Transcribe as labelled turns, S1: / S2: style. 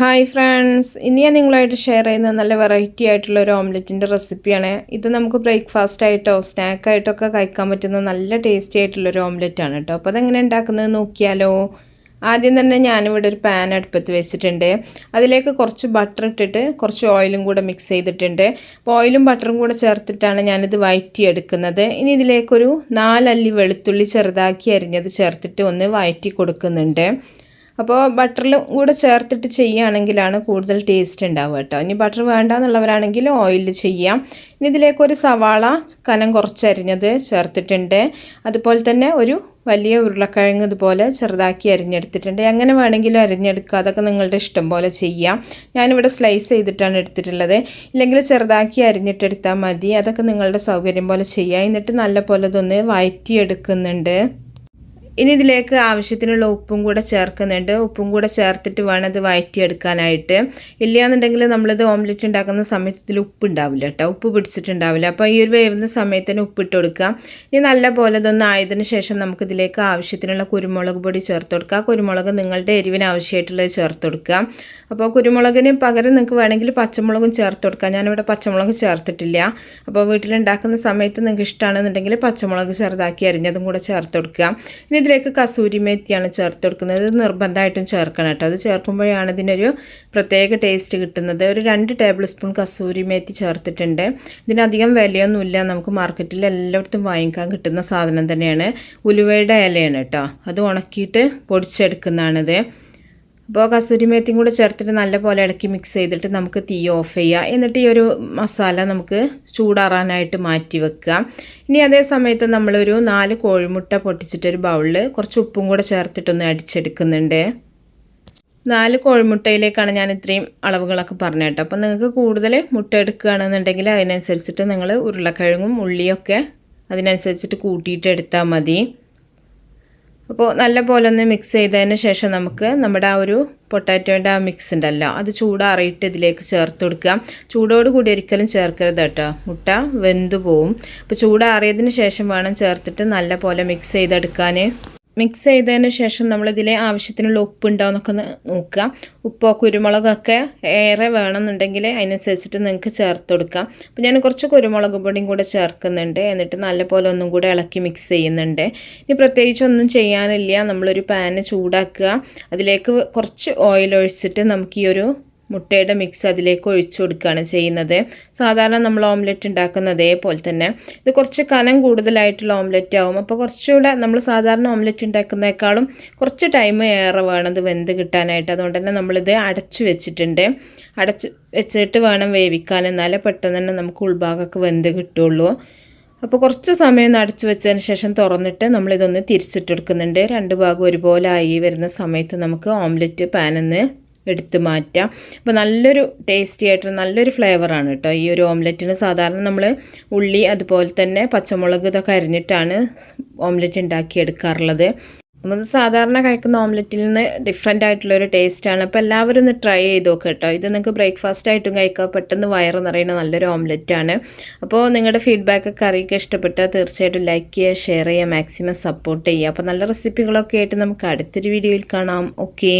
S1: Hi friends ഇനി ഞാൻ നിങ്ങളായിട്ട് ഷെയർ ചെയ്യുന്ന നല്ല വെറൈറ്റി ആയിട്ടുള്ള ഒരു ഓംലെറ്റിന്റെ റെസിപ്പിയാണ് ഇത് നമുക്ക് ബ്രേക്ക്ഫാസ്റ്റ് ആയിട്ടോ സ്നാക്ക് ആയിട്ടോ ഒക്കെ കഴിക്കാൻ പറ്റുന്ന നല്ല ടേസ്റ്റി ഓംലെറ്റ് ആണ് കേട്ടോ അപ്പോൾ അതെങ്ങനെ ഉണ്ടാക്കുന്നത് നോക്കിയാലോ. ആദ്യം തന്നെ ഞാനിവിടെ ഒരു പാൻ അടുപ്പത്ത് വെച്ചിട്ടുണ്ട്. അതിലേക്ക് കുറച്ച് ബട്ടർ ഇട്ടിട്ട് കുറച്ച് ഓയിലും കൂടെ മിക്സ് ചെയ്തിട്ടുണ്ട്. അപ്പോൾ ഓയിലും ബട്ടറും കൂടെ ചേർത്തിട്ടാണ് ഞാനിത് വയറ്റി എടുക്കുന്നത് ഇനി ഇതിലേക്കൊരു നാലല്ലി വെളുത്തുള്ളി ചെറുതാക്കി അരിഞ്ഞത് ചേർത്തിട്ട് ഒന്ന് വയറ്റി കൊടുക്കുന്നുണ്ട്. അപ്പോൾ ബട്ടറിലും കൂടെ ചേർത്തിട്ട് ചെയ്യുകയാണെങ്കിലാണ് കൂടുതൽ ടേസ്റ്റ് ഉണ്ടാവുക കേട്ടോ. ഇനി ബട്ടർ വേണ്ട എന്നുള്ളവരാണെങ്കിൽ ഓയിലിൽ ചെയ്യാം. ഇനി ഇതിലേക്ക് ഒരു സവാള കനം കുറച്ചരിഞ്ഞത് ചേർത്തിട്ടുണ്ട്. അതുപോലെ തന്നെ ഒരു വലിയ ഉരുളക്കിഴങ്ങ് ഇതുപോലെ ചെറുതാക്കി അരിഞ്ഞെടുത്തിട്ടുണ്ട്. എങ്ങനെ വേണമെങ്കിലും അരിഞ്ഞെടുക്കുക അതൊക്കെ നിങ്ങളുടെ ഇഷ്ടം പോലെ ചെയ്യാം. ഞാനിവിടെ സ്ലൈസ് ചെയ്തിട്ടാണ് എടുത്തിട്ടുള്ളത്. ഇല്ലെങ്കിൽ ചെറുതാക്കി അരിഞ്ഞിട്ടെടുത്താൽ മതി. അതൊക്കെ നിങ്ങളുടെ സൗകര്യം പോലെ ചെയ്യാം. എന്നിട്ട് നല്ല പോലെ ഇതൊന്ന് വയറ്റിയെടുക്കുന്നുണ്ട്. ഇനി ഇതിലേക്ക് ആവശ്യത്തിനുള്ള ഉപ്പും കൂടെ ചേർക്കുന്നുണ്ട്. ഉപ്പും കൂടെ ചേർത്തിട്ട് വേണം ഇത് വയറ്റിയെടുക്കാനായിട്ട്. ഇല്ലയെന്നുണ്ടെങ്കിൽ നമ്മളിത് ഓംലെറ്റ് ഉണ്ടാക്കുന്ന സമയത്ത് ഇതിൽ ഉപ്പ് ഉണ്ടാവില്ല കേട്ടോ. ഉപ്പ് പിടിച്ചിട്ടുണ്ടാവില്ല. അപ്പോൾ ഈ ഒരു വേവുന്ന സമയത്തിന് ഉപ്പിട്ട് കൊടുക്കാം ഇനി നല്ല പോലെ ഇതൊന്ന് ആയതിനു ശേഷം നമുക്ക് ഇതിലേക്ക് ആവശ്യത്തിനുള്ള കുരുമുളക് പൊടി ചേർത്ത് കൊടുക്കുക. കുരുമുളക് നിങ്ങളുടെ എരിവിന് ആവശ്യമായിട്ടുള്ളത് ചേർത്ത് കൊടുക്കുക. അപ്പോൾ കുരുമുളകിന് പകരം നിങ്ങൾക്ക് വേണമെങ്കിൽ പച്ചമുളകും ചേർത്ത് കൊടുക്കാം. ഞാനിവിടെ പച്ചമുളക് ചേർത്തിട്ടില്ല. അപ്പോൾ വീട്ടിലുണ്ടാക്കുന്ന സമയത്ത് നിങ്ങൾക്ക് ഇഷ്ടമാണെന്നുണ്ടെങ്കിൽ പച്ചമുളക് ചെറുതാക്കി അരിഞ്ഞതും കൂടെ ചേർത്ത് കൊടുക്കുക. ഇനി ഇതിലേക്ക് കസൂരി മേത്തിയാണ് ചേർത്ത് കൊടുക്കുന്നത്. ഇത് നിർബന്ധമായിട്ടും ചേർക്കണം കേട്ടോ. അത് ചേർക്കുമ്പോഴാണ് ഇതിനൊരു പ്രത്യേക ടേസ്റ്റ് കിട്ടുന്നത്. ഒരു രണ്ട് ടേബിൾ സ്പൂൺ കസൂരി മേത്തി ചേർത്തിട്ടുണ്ട്. ഇതിനധികം വിലയൊന്നുമില്ല. നമുക്ക് മാർക്കറ്റിൽ എല്ലായിടത്തും വാങ്ങിക്കാൻ കിട്ടുന്ന സാധനം തന്നെയാണ്. ഉലുവയുടെ ഇലയാണ് കേട്ടോ. അത് ഉണക്കിയിട്ട് പൊടിച്ചെടുക്കുന്നതാണിത്. അപ്പോൾ കസൂരി മേത്തിയും കൂടെ ചേർത്തിട്ട് നല്ലപോലെ ഇളക്കി മിക്സ് ചെയ്തിട്ട് നമുക്ക് തീ ഓഫ് ചെയ്യുക എന്നിട്ട് ഈ ഒരു മസാല നമുക്ക് ചൂടാറാനായിട്ട് മാറ്റി വെക്കുക ഇനി അതേ സമയത്ത് നമ്മളൊരു നാല് കോഴിമുട്ട പൊട്ടിച്ചിട്ടൊരു ബൗളിൽ കുറച്ച് ഉപ്പും കൂടെ ചേർത്തിട്ടൊന്ന് അടിച്ചെടുക്കുന്നുണ്ട്. നാല് കോഴിമുട്ടയിലേക്കാണ് ഞാൻ ഇത്രയും അളവുകളൊക്കെ പറഞ്ഞു കേട്ടോ. അപ്പം നിങ്ങൾക്ക് കൂടുതൽ മുട്ട എടുക്കുകയാണെന്നുണ്ടെങ്കിൽ അതിനനുസരിച്ചിട്ട് നിങ്ങൾ ഉരുളക്കിഴങ്ങും ഉള്ളിയൊക്കെ അതിനനുസരിച്ചിട്ട് കൂട്ടിയിട്ട് എടുത്താൽ മതി. അപ്പോൾ നല്ല പോലെ ഒന്ന് മിക്സ് ചെയ്തതിന് ശേഷം നമുക്ക് നമ്മുടെ ആ ഒരു പൊട്ടാറ്റോന്റെ ആ മിക്സ് ഉണ്ടല്ലോ അത് ചൂടാറിയിട്ട് ഇതിലേക്ക് ചേർത്ത് കൊടുക്കുക. ചൂടോട് കൂടി ഒരിക്കലും ചേർക്കരുത് കേട്ടോ. മുട്ട വെന്തു പോവും. അപ്പോൾ ചൂടാറിയതിന് ശേഷം വേണം ചേർത്തിട്ട് നല്ല പോലെ മിക്സ് ചെയ്തെടുക്കാൻ മിക്സ് ചെയ്തതിന് ശേഷം നമ്മളിതിലെ ആവശ്യത്തിനുള്ള ഉപ്പ് ഉണ്ടോയെന്നൊക്കെ നോക്കുക. ഉപ്പോ കുരുമുളകൊക്കെ ഏറെ വേണമെന്നുണ്ടെങ്കിൽ അതിനനുസരിച്ചിട്ട് നിങ്ങൾക്ക് ചേർത്ത് കൊടുക്കാം. അപ്പോൾ ഞാൻ കുറച്ച് കുരുമുളക് പൊടിയും കൂടെ ചേർക്കുന്നുണ്ട്. എന്നിട്ട് നല്ലപോലെ ഒന്നും കൂടെ ഇളക്കി മിക്സ് ചെയ്യുന്നുണ്ട്. ഇനി പ്രത്യേകിച്ച് ഒന്നും ചെയ്യാനില്ല. നമ്മളൊരു പാന് ചൂടാക്കുക. അതിലേക്ക് കുറച്ച് ഓയിൽ ഒഴിച്ചിട്ട് നമുക്ക് ഈ ഒരു മുട്ടയുടെ മിക്സ് അതിലേക്ക് ഒഴിച്ചു കൊടുക്കുകയാണ് ചെയ്യുന്നത്. സാധാരണ നമ്മൾ ഓംലെറ്റ് ഉണ്ടാക്കുന്ന അതേപോലെ തന്നെ. ഇത് കുറച്ച് കനം കൂടുതലായിട്ടുള്ള ഓംലെറ്റ് ആവും. അപ്പോൾ കുറച്ചുകൂടെ നമ്മൾ സാധാരണ ഓംലെറ്റ് ഉണ്ടാക്കുന്നേക്കാളും കുറച്ച് ടൈം ഏറെ വേണം ഇത് വെന്ത് കിട്ടാനായിട്ട്. അതുകൊണ്ട് തന്നെ നമ്മളിത് അടച്ചു വെച്ചിട്ടുണ്ട്. അടച്ച് വെച്ചിട്ട് വേണം വേവിക്കാൻ. എന്നാലേ പെട്ടെന്ന് തന്നെ നമുക്ക് ഉൾഭാഗമൊക്കെ വെന്ത് കിട്ടുള്ളൂ അപ്പോൾ കുറച്ച് സമയം അടച്ചു വെച്ചതിന് ശേഷം തുറന്നിട്ട് നമ്മളിതൊന്ന് തിരിച്ചിട്ടെടുക്കുന്നുണ്ട് രണ്ട് ഭാഗം ഒരുപോലെ ആയി വരുന്ന സമയത്ത് നമുക്ക് ഓംലെറ്റ് പാനിന്ന് എടുത്ത് മാറ്റാം. അപ്പോൾ നല്ലൊരു ടേസ്റ്റി ആയിട്ട് നല്ലൊരു ഫ്ലേവറാണ് കേട്ടോ ഈ ഒരു ഓംലെറ്റിന് സാധാരണ നമ്മൾ ഉള്ളി അതുപോലെ തന്നെ പച്ചമുളക് ഇതൊക്കെ അരിഞ്ഞിട്ടാണ് ഓംലെറ്റ് ഉണ്ടാക്കിയെടുക്കാറുള്ളത് നമ്മൾ സാധാരണ കഴിക്കുന്ന ഓംലെറ്റിൽ നിന്ന് ഡിഫറെന്റ് ആയിട്ടുള്ളൊരു ടേസ്റ്റാണ് അപ്പോൾ എല്ലാവരും ഒന്ന് ട്രൈ ചെയ്ത് നോക്കുക കേട്ടോ ഇത് നിങ്ങൾക്ക് ബ്രേക്ക്ഫാസ്റ്റ് ആയിട്ടും കഴിക്കാം. പെട്ടെന്ന് വയറ് നിറയുന്ന നല്ലൊരു ഓംലെറ്റാണ് അപ്പോൾ നിങ്ങളുടെ ഫീഡ്ബാക്കൊക്കെ അറിയിക്കുക ഇഷ്ടപ്പെട്ടാൽ തീർച്ചയായിട്ടും ലൈക്ക് ചെയ്യുക ഷെയർ ചെയ്യുക മാക്സിമം സപ്പോർട്ട് ചെയ്യുക. അപ്പോൾ നല്ല റെസിപ്പികളൊക്കെ ആയിട്ട് നമുക്ക് അടുത്തൊരു വീഡിയോയിൽ കാണാം. ഓക്കേ